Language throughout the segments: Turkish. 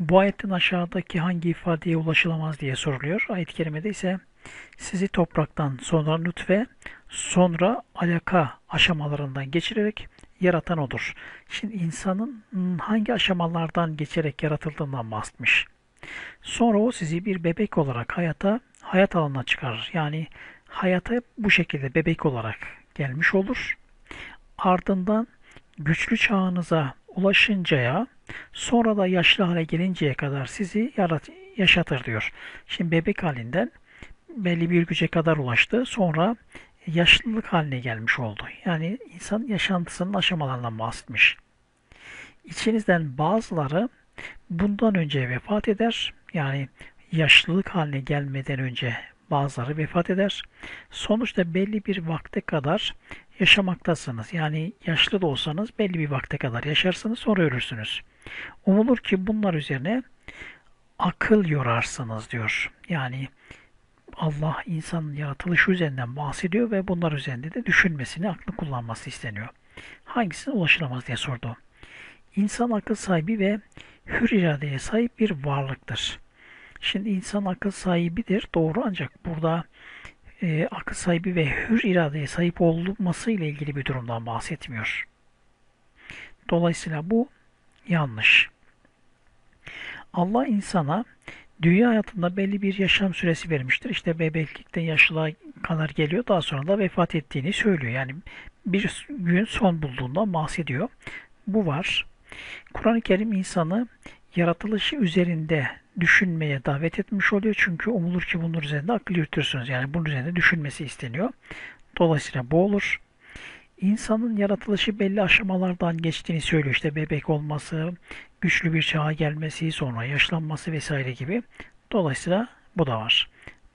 Bu ayetten aşağıdaki hangi ifadeye ulaşılamaz diye soruluyor. Ayet-i kerimede ise sizi topraktan sonra nutfe sonra alaka aşamalarından geçirerek yaratan odur. Şimdi insanın hangi aşamalardan geçerek yaratıldığından bahsetmiş. Sonra o sizi bir bebek olarak hayata, hayat alanına çıkarır. Yani hayata bu şekilde bebek olarak gelmiş olur. Ardından güçlü çağınıza ulaşıncaya, sonra da yaşlı hale gelinceye kadar sizi yarat yaşatır diyor. Şimdi bebek halinden belli bir güce kadar ulaştı. Sonra yaşlılık haline gelmiş oldu. Yani insan yaşantısının aşamalarından bahsetmiş. İçinizden bazıları bundan önce vefat eder. Yani yaşlılık haline gelmeden önce bazıları vefat eder. Sonuçta belli bir vakte kadar yaşamaktasınız. Yani yaşlı da olsanız belli bir vakte kadar yaşarsınız sonra ölürsünüz. Umulur ki bunlar üzerine akıl yorarsınız diyor. Yani Allah insanın yaratılışı üzerinden bahsediyor ve bunlar üzerinde de düşünmesini, aklı kullanması isteniyor. Hangisine ulaşılamaz diye sordu. İnsan akıl sahibi ve hür iradeye sahip bir varlıktır. Şimdi insan akıl sahibidir doğru ancak burada e, akıl sahibi ve hür iradeye sahip olması ile ilgili bir durumdan bahsetmiyor. Dolayısıyla bu yanlış. Allah insana dünya hayatında belli bir yaşam süresi vermiştir. İşte bebeklikten yaşlılığa kadar geliyor. Daha sonra da vefat ettiğini söylüyor. Yani bir gün son bulduğundan bahsediyor. Bu var. Kur'an-ı Kerim insanı yaratılışı üzerinde düşünmeye davet etmiş oluyor. Çünkü umulur ki bunun üzerinde akıl yürütürsünüz. Yani bunun üzerinde düşünmesi isteniyor. Dolayısıyla bu olur. İnsanın yaratılışı belli aşamalardan geçtiğini söylüyor. İşte bebek olması, güçlü bir çağa gelmesi, sonra yaşlanması vesaire gibi. Dolayısıyla bu da var.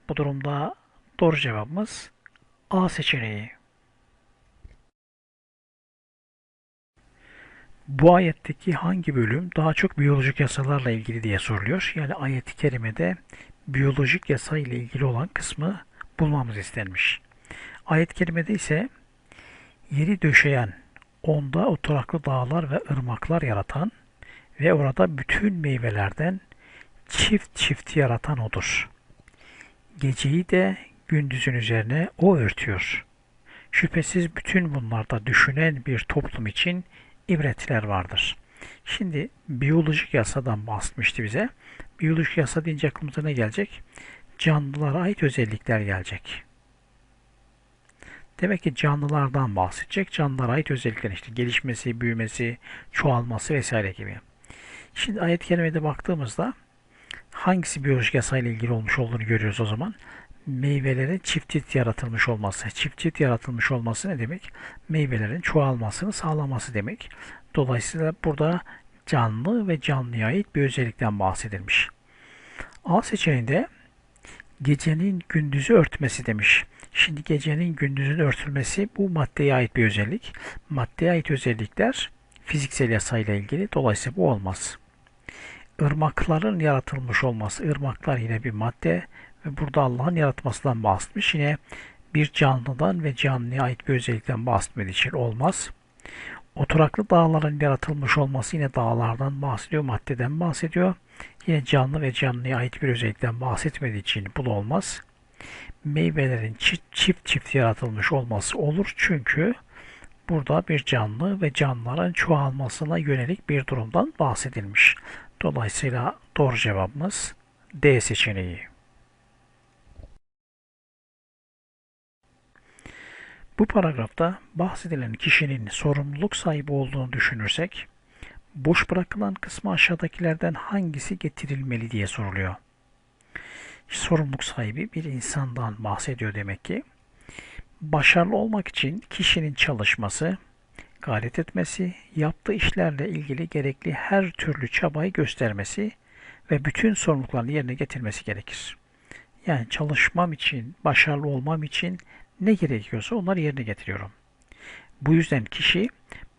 Bu durumda doğru cevabımız A seçeneği. Bu ayetteki hangi bölüm daha çok biyolojik yasalarla ilgili diye soruluyor. Yani ayet-i kerimede biyolojik yasa ile ilgili olan kısmı bulmamız istenmiş. Ayet-i kerimede ise yeri döşeyen, onda oturaklı dağlar ve ırmaklar yaratan ve orada bütün meyvelerden çift çift yaratan odur. Geceyi de gündüzün üzerine o örtüyor. Şüphesiz bütün bunlarda düşünen bir toplum için ibretler vardır. Şimdi biyolojik yasadan bahsetmişti bize. Biyolojik yasa deyince aklımıza ne gelecek? Canlılara ait özellikler gelecek. Demek ki canlılardan bahsedecek. Canlılara ait özellikler işte gelişmesi, büyümesi, çoğalması vesaire gibi. Şimdi ayet-i kerimede baktığımızda hangisi biyolojik yasayla ilgili olmuş olduğunu görüyoruz o zaman. Meyvelerin çift yaratılmış olması. Çift yaratılmış olması ne demek? Meyvelerin çoğalmasını sağlaması demek. Dolayısıyla burada canlı ve canlıya ait bir özellikten bahsedilmiş. A seçeneğinde gecenin gündüzü örtmesi demiş. Şimdi gecenin gündüzün örtülmesi bu maddeye ait bir özellik. Maddeye ait özellikler fiziksel yasayla ilgili. Dolayısıyla bu olmaz. Irmakların yaratılmış olması. Irmaklar yine bir madde ve burada Allah'ın yaratmasından bahsetmiş. Yine bir canlıdan ve canlıya ait bir özellikten bahsetmediği için olmaz. Oturaklı dağların yaratılmış olması yine dağlardan bahsediyor, maddeden bahsediyor. Yine canlı ve canlıya ait bir özellikten bahsetmediği için bu da olmaz. Meyvelerin çift çift, çift yaratılmış olması olur çünkü burada bir canlı ve canlıların çoğalmasına yönelik bir durumdan bahsedilmiş. Dolayısıyla doğru cevabımız D seçeneği. Bu paragrafta bahsedilen kişinin sorumluluk sahibi olduğunu düşünürsek, boş bırakılan kısmı aşağıdakilerden hangisi getirilmeli diye soruluyor. Sorumluluk sahibi bir insandan bahsediyor demek ki. Başarılı olmak için kişinin çalışması, gayret etmesi, yaptığı işlerle ilgili gerekli her türlü çabayı göstermesi ve bütün sorumluluklarını yerine getirmesi gerekir. Yani çalışmam için, başarılı olmam için ne gerekiyorsa onları yerine getiriyorum. Bu yüzden kişi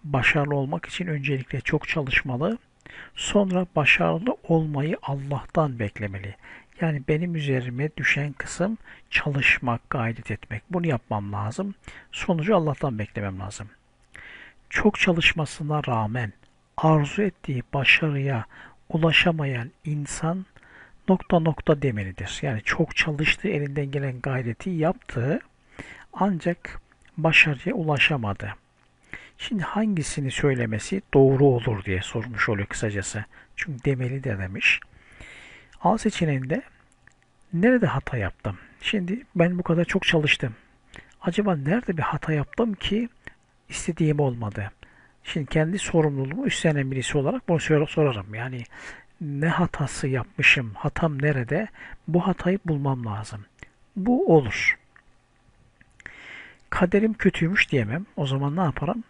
başarılı olmak için öncelikle çok çalışmalı, sonra başarılı olmayı Allah'tan beklemeli. Yani benim üzerime düşen kısım çalışmak, gayret etmek. Bunu yapmam lazım. Sonucu Allah'tan beklemem lazım. Çok çalışmasına rağmen arzu ettiği başarıya ulaşamayan insan nokta nokta demelidir. Yani çok çalıştığı, elinden gelen gayreti yaptığı ancak başarıya ulaşamadı. Şimdi hangisini söylemesi doğru olur diye sormuş oluyor kısacası. Çünkü demeli de demiş. A seçeneğinde nerede hata yaptım? Şimdi ben bu kadar çok çalıştım. Acaba nerede bir hata yaptım ki istediğim olmadı? Şimdi kendi sorumluluğumu üstlenen birisi olarak bunu sorarım. Yani ne hatası yapmışım, hatam nerede? Bu hatayı bulmam lazım. Bu olur. Kaderim kötüymüş diyemem. O zaman ne yaparım?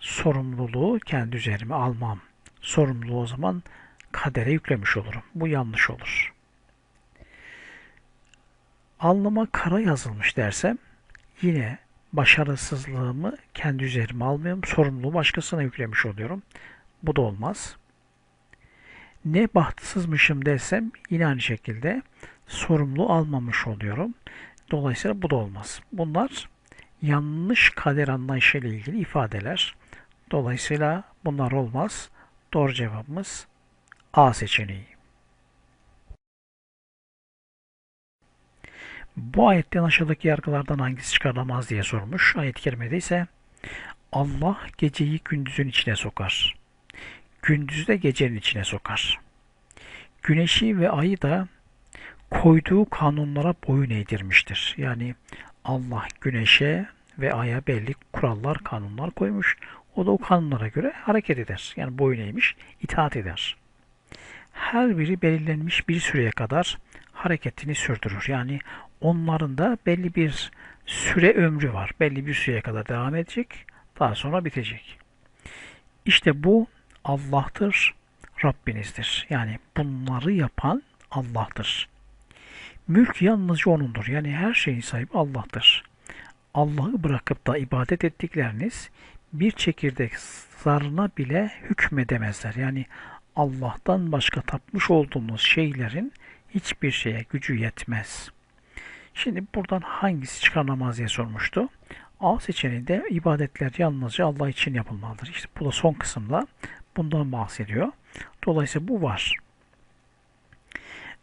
Sorumluluğu kendi üzerime almam. Sorumluluğu o zaman kadere yüklemiş olurum. Bu yanlış olur. Alnıma kara yazılmış dersem yine başarısızlığımı kendi üzerime almıyorum. Sorumluluğu başkasına yüklemiş oluyorum. Bu da olmaz. Ne bahtsızmışım desem yine aynı şekilde sorumluluğu almamış oluyorum. Dolayısıyla bu da olmaz. Bunlar yanlış kader anlayışı ile ilgili ifadeler. Dolayısıyla bunlar olmaz. Doğru cevabımız A seçeneği. Bu ayetten aşağıdaki yargılardan hangisi çıkarılamaz diye sormuş. Ayet-i kerimede ise Allah geceyi gündüzün içine sokar. Gündüzü de gecenin içine sokar. Güneşi ve ayı da koyduğu kanunlara boyun eğdirmiştir. Yani Allah güneşe ve aya belli kurallar, kanunlar koymuş. O da o kanunlara göre hareket eder. Yani boyun eğmiş, itaat eder. Her biri belirlenmiş bir süreye kadar hareketini sürdürür. Yani onların da belli bir süre ömrü var. Belli bir süreye kadar devam edecek. Daha sonra bitecek. İşte bu Allah'tır, Rabbinizdir. Yani bunları yapan Allah'tır. Mülk yalnızca O'nundur. Yani her şeyin sahibi Allah'tır. Allah'ı bırakıp da ibadet ettikleriniz bir çekirdek zarına bile hükmedemezler. Yani Allah'tan başka tapmış olduğunuz şeylerin hiçbir şeye gücü yetmez. Şimdi buradan hangisi çıkarılamaz diye sormuştu. A seçeneğinde ibadetler yalnızca Allah için yapılmalıdır. İşte bu da son kısımda bundan bahsediyor. Dolayısıyla bu var.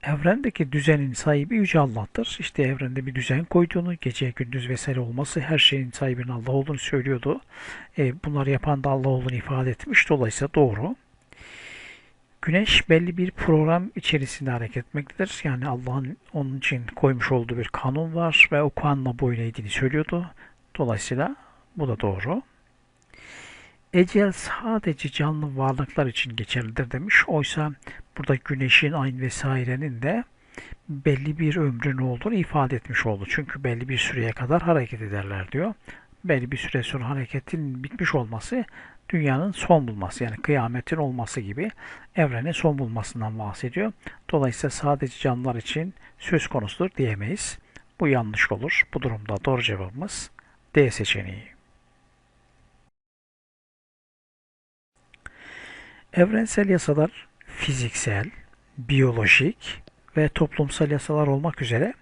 Evrendeki düzenin sahibi Yüce Allah'tır. İşte evrende bir düzen koyduğunu, gece, gündüz vesaire olması her şeyin sahibinin Allah olduğunu söylüyordu. E, bunları yapan da Allah olduğunu ifade etmiş. Dolayısıyla doğru. Güneş belli bir program içerisinde hareket etmektedir. Yani Allah'ın onun için koymuş olduğu bir kanun var ve o kanunla boyun eğdiğini söylüyordu. Dolayısıyla bu da doğru. Ecel sadece canlı varlıklar için geçerlidir demiş. Oysa burada güneşin, ayın vesairenin de belli bir ömrün olduğunu ifade etmiş oldu. Çünkü belli bir süreye kadar hareket ederler diyor. Belli bir süre sonra hareketin bitmiş olması dünyanın son bulması yani kıyametin olması gibi evrenin son bulmasından bahsediyor. Dolayısıyla sadece canlılar için söz konusudur diyemeyiz. Bu yanlış olur. Bu durumda doğru cevabımız D seçeneği. Evrensel yasalar fiziksel, biyolojik ve toplumsal yasalar olmak üzere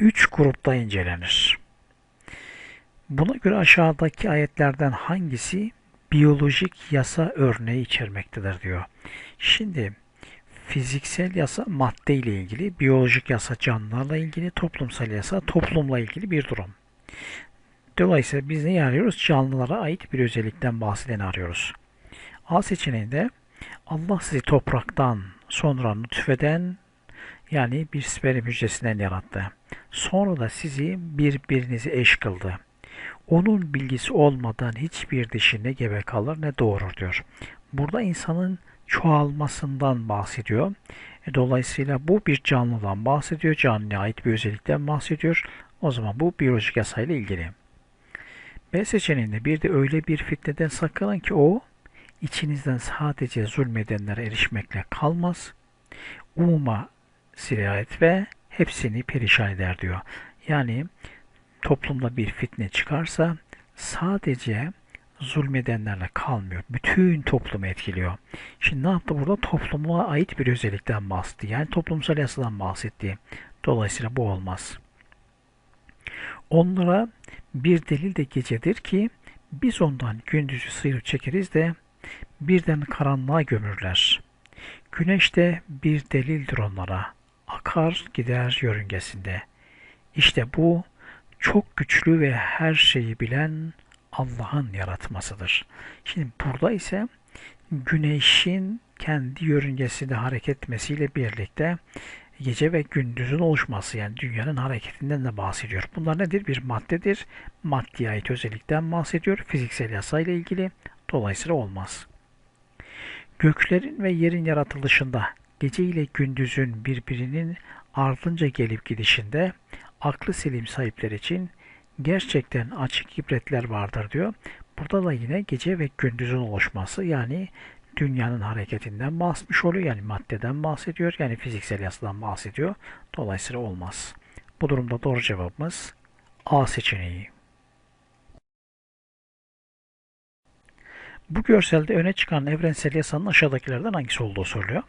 3 grupta incelenir. Buna göre aşağıdaki ayetlerden hangisi biyolojik yasa örneği içermektedir diyor. Şimdi fiziksel yasa madde ile ilgili, biyolojik yasa canlılarla ilgili, toplumsal yasa toplumla ilgili bir durum. Dolayısıyla biz neyi arıyoruz? Canlılara ait bir özellikten bahsedeni arıyoruz. A seçeneğinde Allah sizi topraktan sonra nutfeden yani bir sperm hücresinden yarattı. Sonra da sizi birbirinizi eş kıldı. Onun bilgisi olmadan hiçbir dişi ne gebe kalır ne doğurur diyor. Burada insanın çoğalmasından bahsediyor. E, dolayısıyla bu bir canlıdan bahsediyor. Canlıya ait bir özellikten bahsediyor. O zaman bu biyolojik yasayla ilgili. B seçeneğinde bir de öyle bir fitneden sakının ki o içinizden sadece zulmedenlere erişmekle kalmaz. Umuma sirayet ve hepsini perişan eder diyor. Yani toplumda bir fitne çıkarsa sadece zulmedenlerle kalmıyor. Bütün toplumu etkiliyor. Şimdi ne yaptı burada? Topluma ait bir özellikten bahsetti. Yani toplumsal yasadan bahsetti. Dolayısıyla bu olmaz. Onlara bir delil de gecedir ki biz ondan gündüzü sıyırıp çekeriz de birden karanlığa gömürler. Güneş de bir delildir onlara. Akar gider yörüngesinde. İşte bu çok güçlü ve her şeyi bilen Allah'ın yaratmasıdır. Şimdi burada ise güneşin kendi yörüngesinde hareket etmesiyle birlikte gece ve gündüzün oluşması yani dünyanın hareketinden de bahsediyor. Bunlar nedir? Bir maddedir. Maddeye ait özellikten bahsediyor. Fiziksel yasayla ilgili. Dolayısıyla olmaz. Göklerin ve yerin yaratılışında gece ile gündüzün birbirinin ardınca gelip gidişinde aklı selim sahipler için gerçekten açık ibretler vardır diyor. Burada da yine gece ve gündüzün oluşması yani dünyanın hareketinden bahsetmiş oluyor. Yani maddeden bahsediyor. Yani fiziksel yasadan bahsediyor. Dolayısıyla olmaz. Bu durumda doğru cevabımız A seçeneği. Bu görselde öne çıkan evrensel yasanın aşağıdakilerden hangisi olduğu soruluyor.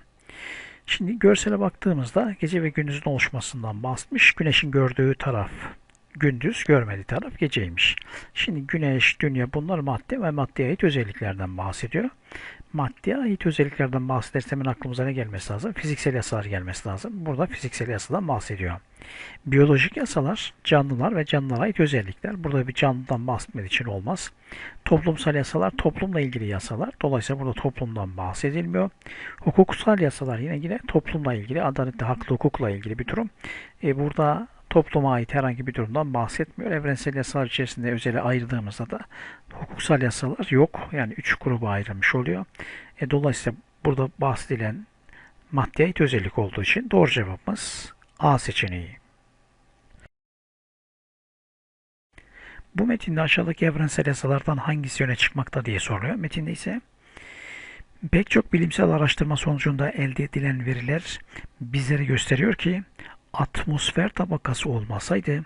Şimdi görsele baktığımızda gece ve gündüzün oluşmasından bahsetmiş. Güneşin gördüğü taraf gündüz, görmediği taraf geceymiş. Şimdi güneş, dünya bunlar madde ve maddeye ait özelliklerden bahsediyor. Maddeye ait özelliklerden bahsedersem hemen aklımıza ne gelmesi lazım? Fiziksel yasalar gelmesi lazım. Burada fiziksel yasadan bahsediyor. Biyolojik yasalar, canlılar ve canlılara ait özellikler. Burada bir canlıdan bahsetmediği için olmaz. Toplumsal yasalar, toplumla ilgili yasalar. Dolayısıyla burada toplumdan bahsedilmiyor. Hukuksal yasalar yine yine toplumla ilgili, adaletli, haklı, hukukla ilgili bir durum. E, burada topluma ait herhangi bir durumdan bahsetmiyor. Evrensel yasalar içerisinde özele ayırdığımızda da hukuksal yasalar yok. Yani üç gruba ayrılmış oluyor. E, dolayısıyla burada bahsedilen maddeye ait özellik olduğu için doğru cevabımız A seçeneği. Bu metinde aşağıdaki evrensel yasalardan hangisi öne çıkmakta diye soruluyor. Metinde ise pek çok bilimsel araştırma sonucunda elde edilen veriler bizlere gösteriyor ki atmosfer tabakası olmasaydı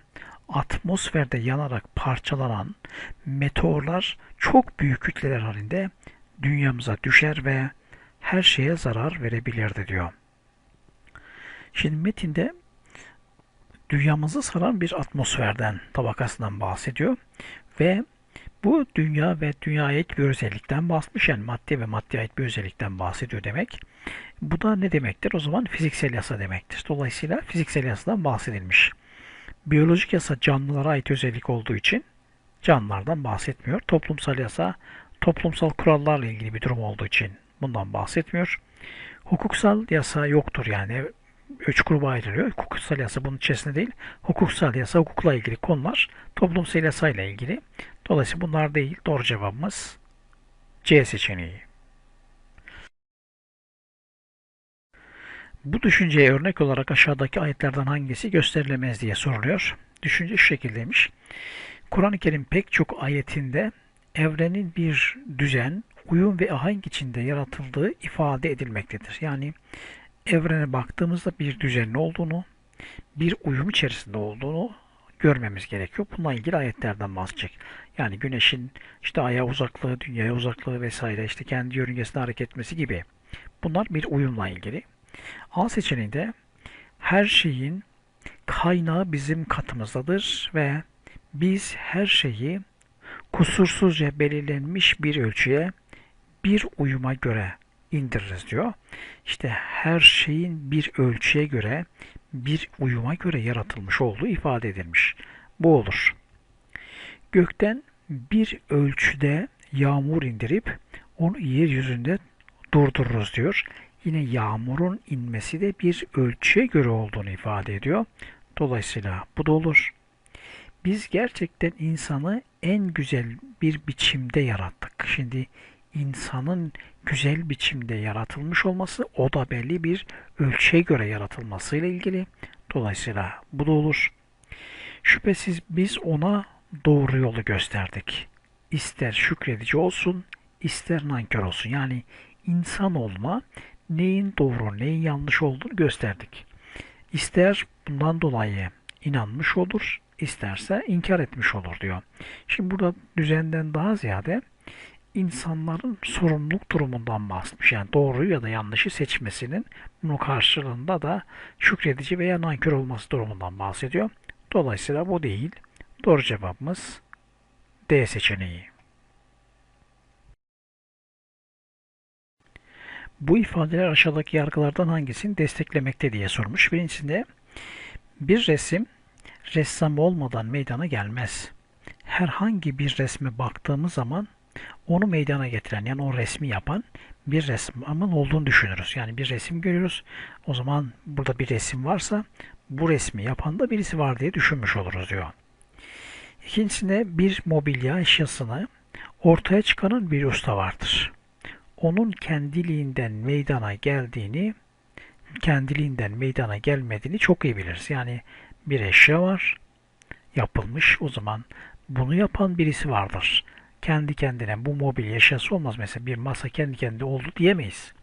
atmosferde yanarak parçalanan meteorlar çok büyük kütleler halinde dünyamıza düşer ve her şeye zarar verebilirdi diyor. Şimdi metinde dünyamızı saran bir atmosferden, tabakasından bahsediyor ve bu dünya ve dünyaya ait bir özellikten bahsetmiş. Yani madde ve maddeye ait bir özellikten bahsediyor demek. Bu da ne demektir? O zaman fiziksel yasa demektir. Dolayısıyla fiziksel yasadan bahsedilmiş. Biyolojik yasa canlılara ait özellik olduğu için canlılardan bahsetmiyor. Toplumsal yasa toplumsal kurallarla ilgili bir durum olduğu için bundan bahsetmiyor. Hukuksal yasa yoktur yani üç gruba ayrılıyor. Hukuksal yasa bunun içerisinde değil. Hukuksal yasa hukukla ilgili konular toplumsal yasa ile ilgili. Dolayısıyla bunlar değil. Doğru cevabımız C seçeneği. Bu düşünceye örnek olarak aşağıdaki ayetlerden hangisi gösterilemez diye soruluyor. Düşünce şu şekildeymiş. Kur'an-ı Kerim pek çok ayetinde evrenin bir düzen, uyum ve ahenk içinde yaratıldığı ifade edilmektedir. Yani evrene baktığımızda bir düzenli olduğunu, bir uyum içerisinde olduğunu görmemiz gerekiyor. Bununla ilgili ayetlerden bahsedecek. Yani güneşin işte aya uzaklığı, dünyaya uzaklığı vesaire işte kendi yörüngesinde hareket etmesi gibi. Bunlar bir uyumla ilgili. A seçeneğinde her şeyin kaynağı bizim katımızdadır ve biz her şeyi kusursuzca belirlenmiş bir ölçüye bir uyuma göre indiririz diyor. İşte her şeyin bir ölçüye göre, bir uyuma göre yaratılmış olduğu ifade edilmiş. Bu olur. Gökten bir ölçüde yağmur indirip onu yeryüzünde durdururuz diyor. Yine yağmurun inmesi de bir ölçüye göre olduğunu ifade ediyor. Dolayısıyla bu da olur. Biz gerçekten insanı en güzel bir biçimde yarattık. Şimdi insanın güzel biçimde yaratılmış olması o da belli bir ölçüye göre yaratılmasıyla ilgili. Dolayısıyla bu da olur. Şüphesiz biz ona doğru yolu gösterdik. İster şükredici olsun, ister nankör olsun. Yani insan olma neyin doğru, neyin yanlış olduğunu gösterdik. İster bundan dolayı inanmış olur, isterse inkar etmiş olur diyor. Şimdi burada düzenden daha ziyade insanların sorumluluk durumundan bahsetmiş. Yani doğruyu ya da yanlışı seçmesinin bunun karşılığında da şükredici veya nankör olması durumundan bahsediyor. Dolayısıyla bu değil. Doğru cevabımız D seçeneği. Bu ifadeler aşağıdaki yargılardan hangisini desteklemekte diye sormuş. Birincisinde bir resim ressam olmadan meydana gelmez. Herhangi bir resme baktığımız zaman onu meydana getiren yani o resmi yapan bir ressamın olduğunu düşünürüz. Yani bir resim görüyoruz. O zaman burada bir resim varsa bu resmi yapan da birisi var diye düşünmüş oluruz diyor. İkincisinde bir mobilya eşyasını ortaya çıkaran bir usta vardır. Onun kendiliğinden meydana geldiğini, kendiliğinden meydana gelmediğini çok iyi biliriz. Yani bir eşya var, yapılmış. O zaman bunu yapan birisi vardır. Kendi kendine bu mobilya eşyası olmaz. Mesela bir masa kendi kendine oldu diyemeyiz.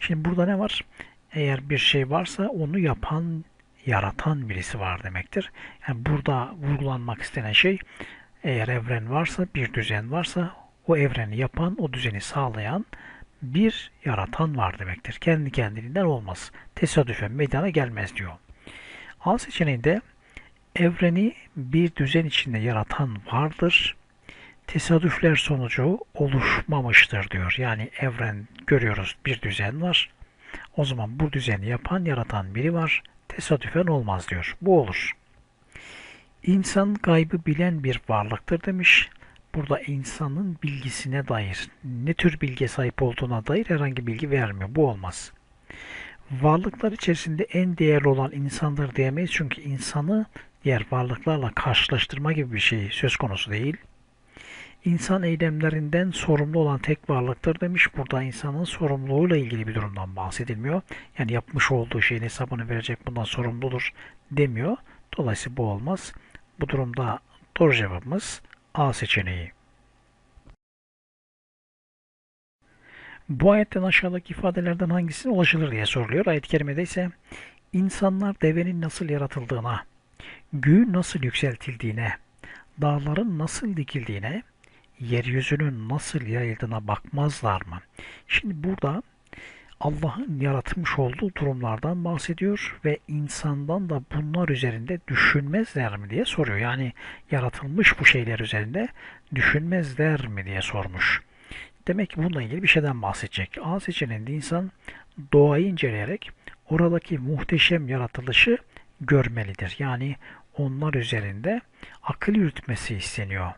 Şimdi burada ne var? Eğer bir şey varsa onu yapan, yaratan birisi var demektir. Yani burada vurgulanmak istenen şey eğer evren varsa, bir düzen varsa o evreni yapan, o düzeni sağlayan bir yaratan var demektir. Kendi kendiliğinden olmaz. Tesadüfen meydana gelmez diyor. A seçeneğinde evreni bir düzen içinde yaratan vardır. Tesadüfler sonucu oluşmamıştır diyor. Yani evren görüyoruz bir düzen var. O zaman bu düzeni yapan, yaratan biri var. Tesadüfen olmaz diyor. Bu olur. İnsan gaybı bilen bir varlıktır demiş. Burada insanın bilgisine dair, ne tür bilgiye sahip olduğuna dair herhangi bilgi vermiyor. Bu olmaz. Varlıklar içerisinde en değerli olan insandır diyemeyiz. Çünkü insanı diğer varlıklarla karşılaştırma gibi bir şey söz konusu değil. İnsan eylemlerinden sorumlu olan tek varlıktır demiş. Burada insanın sorumluluğuyla ilgili bir durumdan bahsedilmiyor. Yani yapmış olduğu şeyin hesabını verecek bundan sorumludur demiyor. Dolayısıyla bu olmaz. Bu durumda doğru cevabımız A seçeneği. Bu ayetten aşağıdaki ifadelerden hangisine ulaşılır diye soruluyor. Ayet-i kerimede ise insanlar devenin nasıl yaratıldığına, göğün nasıl yükseltildiğine, dağların nasıl dikildiğine, yeryüzünün nasıl yayıldığına bakmazlar mı? Şimdi burada Allah'ın yaratmış olduğu durumlardan bahsediyor ve insandan da bunlar üzerinde düşünmezler mi diye soruyor. Yani yaratılmış bu şeyler üzerinde düşünmezler mi diye sormuş. Demek ki bununla ilgili bir şeyden bahsedecek. A seçeneğinde insan doğayı inceleyerek oradaki muhteşem yaratılışı görmelidir. Yani onlar üzerinde akıl yürütmesi isteniyor.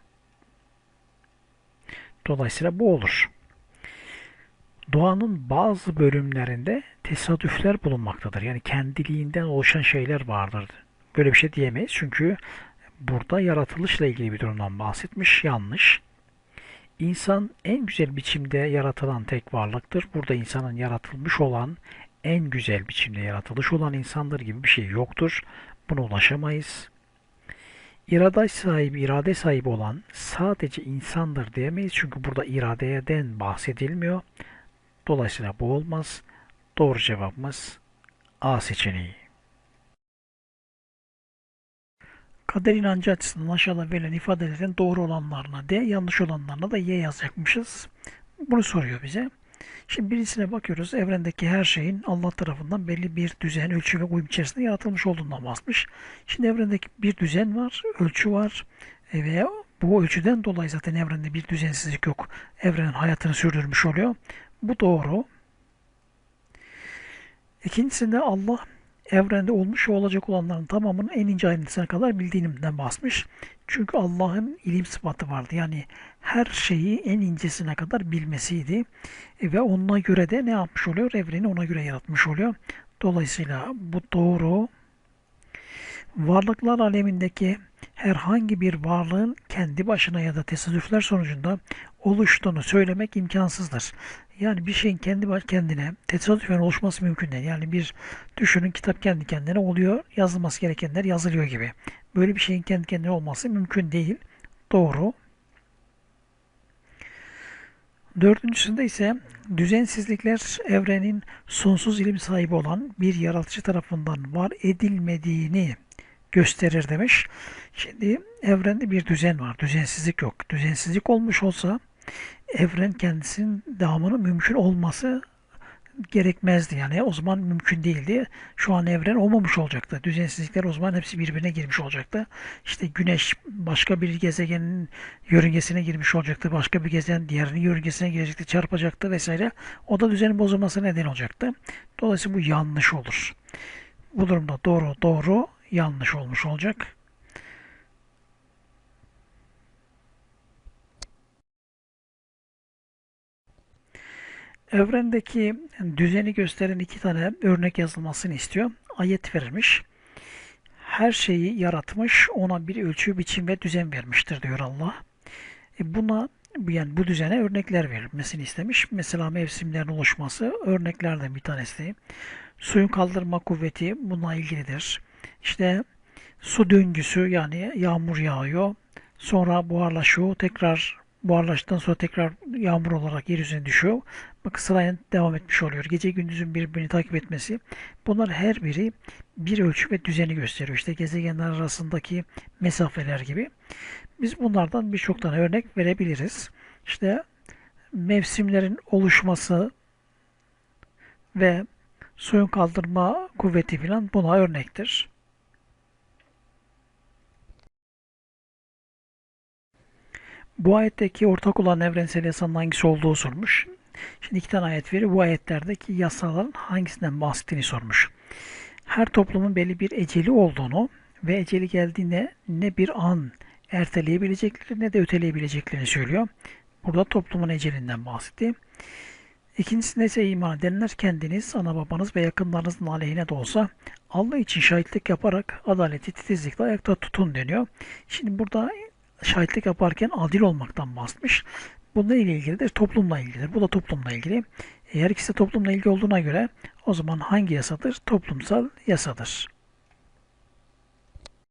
Dolayısıyla bu olur. Doğanın bazı bölümlerinde tesadüfler bulunmaktadır. Yani kendiliğinden oluşan şeyler vardır. Böyle bir şey diyemeyiz çünkü burada yaratılışla ilgili bir durumdan bahsetmiş. Yanlış. İnsan en güzel biçimde yaratılan tek varlıktır. Burada insanın yaratılmış olan en güzel biçimde yaratılış olan insandır gibi bir şey yoktur. Buna ulaşamayız. İrade sahibi, irade sahibi olan sadece insandır diyemeyiz. Çünkü burada iradeden bahsedilmiyor. Dolayısıyla bu olmaz. Doğru cevabımız A seçeneği. Kader inancı açısından aşağıda verilen ifadelerin doğru olanlarına D, yanlış olanlarına da Y yazacakmışız. Bunu soruyor bize. Şimdi birisine bakıyoruz. Evrendeki her şeyin Allah tarafından belli bir düzen, ölçü ve uyum içerisinde yaratılmış olduğundan bahsetmiş. Şimdi evrendeki bir düzen var, ölçü var e, ve bu ölçüden dolayı zaten evrende bir düzensizlik yok. Evren hayatını sürdürmüş oluyor. Bu doğru. İkincisinde Allah evrende olmuş ve olacak olanların tamamının en ince ayrıntısına kadar bildiğinden basmış. Çünkü Allah'ın ilim sıfatı vardı. Yani her şeyi en incesine kadar bilmesiydi. E, ve ona göre de ne yapmış oluyor? Evreni ona göre yaratmış oluyor. Dolayısıyla bu doğru. Varlıklar alemindeki herhangi bir varlığın kendi başına ya da tesadüfler sonucunda oluştuğunu söylemek imkansızdır. Yani bir şeyin kendi kendine tesadüfen oluşması mümkün değil. Yani bir düşünün kitap kendi kendine oluyor. Yazılması gerekenler yazılıyor gibi. Böyle bir şeyin kendi kendine olması mümkün değil. Doğru. Dördüncüsünde ise düzensizlikler evrenin sonsuz ilim sahibi olan bir yaratıcı tarafından var edilmediğini gösterir demiş. Şimdi evrende bir düzen var. Düzensizlik yok. Düzensizlik olmuş olsa evren kendisinin devamının mümkün olması gerekmezdi yani o zaman mümkün değildi. Şu an evren olmamış olacaktı. Düzensizlikler o zaman hepsi birbirine girmiş olacaktı. İşte güneş başka bir gezegenin yörüngesine girmiş olacaktı. Başka bir gezegen diğerinin yörüngesine girecekti, çarpacaktı vesaire. O da düzenin bozulması neden olacaktı. Dolayısıyla bu yanlış olur. Bu durumda doğru doğru yanlış olmuş olacak. Evrendeki düzeni gösteren iki tane örnek yazılmasını istiyor. Ayet verilmiş. Her şeyi yaratmış, ona bir ölçü, biçim ve düzen vermiştir diyor Allah. E buna yani bu düzene örnekler verilmesini istemiş. Mesela mevsimlerin oluşması örneklerden bir tanesi. Suyun kaldırma kuvveti bununla ilgilidir. İşte su döngüsü yani yağmur yağıyor. Sonra buharlaşıyor. Tekrar buharlaştıktan sonra tekrar yağmur olarak yeryüzüne düşüyor. Bak sıraya devam etmiş oluyor. Gece gündüzün birbirini takip etmesi. Bunlar her biri bir ölçü ve düzeni gösteriyor. İşte gezegenler arasındaki mesafeler gibi. Biz bunlardan birçok tane örnek verebiliriz. İşte mevsimlerin oluşması ve suyun kaldırma kuvveti filan buna örnektir. Bu ayetteki ortak olan evrensel yasanın hangisi olduğu sormuş. Şimdi iki tane ayet veriyor. Bu ayetlerdeki yasaların hangisinden bahsettiğini sormuş. Her toplumun belli bir eceli olduğunu ve eceli geldiğinde ne bir an erteleyebilecekleri ne de öteleyebileceklerini söylüyor. Burada toplumun ecelinden bahsetti. İkincisinde ise iman edenler kendiniz, ana babanız ve yakınlarınızın aleyhine de olsa Allah için şahitlik yaparak adaleti titizlikle ayakta tutun deniyor. Şimdi burada şahitlik yaparken adil olmaktan bahsetmiş. Bununla ile ilgilidir, toplumla ilgilidir. Bu da toplumla ilgili. Eğer ikisi toplumla ilgili olduğuna göre o zaman hangi yasadır? Toplumsal yasadır.